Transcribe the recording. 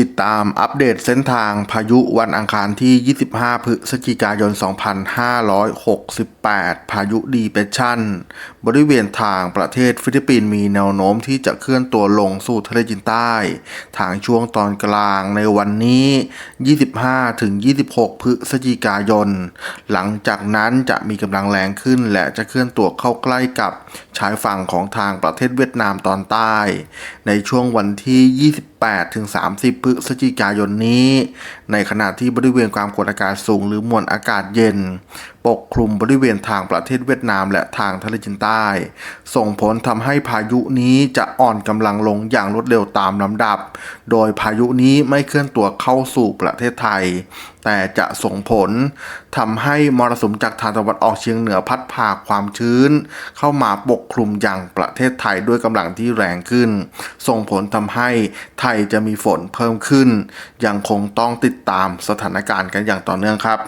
ติดตามอัปเดตเส้นทางพายุวันอังคารที่ 25 พฤศจิกายน 2568 พายุดีเปรชั่นบริเวณทางประเทศฟิลิปปินส์มีแนวโน้มที่จะเคลื่อนตัวลงสู่ทะเลจีนใต้ ทางช่วงตอนกลางในวันนี้ 25-26 พฤศจิกายน หลังจากนั้นจะมีกำลังแรงขึ้นและจะเคลื่อนตัวเข้าใกล้กับชายฝั่งของทางประเทศเวียดนามตอนใต้ ในช่วงวันที่ 28ถึง30พฤศจิกายนนี้ ในขณะที่บริเวณความกดอากาศสูงหรือมวลอากาศเย็นปกคลุมบริเวณทางประเทศเวียดนามและทางทะเลจีนใต้ ส่งผลทำให้พายุนี้จะอ่อนกำลังลงอย่างรวดเร็วตามลำดับ โดยพายุนี้ไม่เคลื่อนตัวเข้าสู่ประเทศไทย แต่จะส่งผลทำให้มรสุมจากทางตะวันออกเฉียงเหนือพัดพาความชื้น เข้ามาปกคลุมอย่างประเทศไทยด้วยกำลังที่แรงขึ้น ส่งผลทำให้ไทยจะมีฝนเพิ่มขึ้น ยังคงต้องติดตามสถานการณ์กันอย่างต่อเนื่องครับ